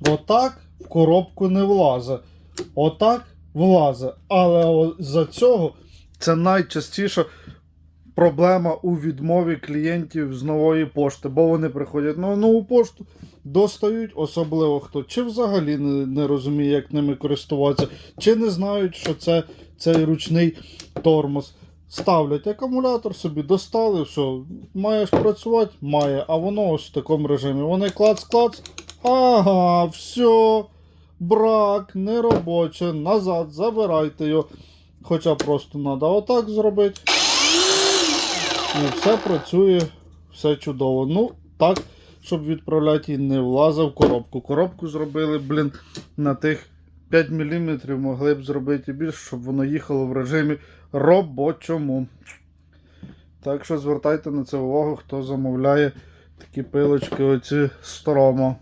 Отак в коробку не влазить. Отак влазить. Але за цього це найчастіша проблема у відмові клієнтів з нової пошти, бо вони приходять на нову пошту, достають, особливо хто чи взагалі не, не розуміє, як ними користуватися, чи не знають, що це цей ручний тормоз. Ставлять акумулятор собі, достали, все, маєш працювати, має, а воно ось в такому режимі. Вони клац-клац. Ага, все, брак, неробоче, назад, забирайте його. Хоча просто треба отак зробити. І все працює, все чудово. Ну, так, щоб відправляти і не влазив в коробку. Коробку зробили, блін, на тих 5 мм могли б зробити і більше, щоб воно їхало в режимі робочому. Так що звертайте на це увагу, хто замовляє такі пилочки оці стромо.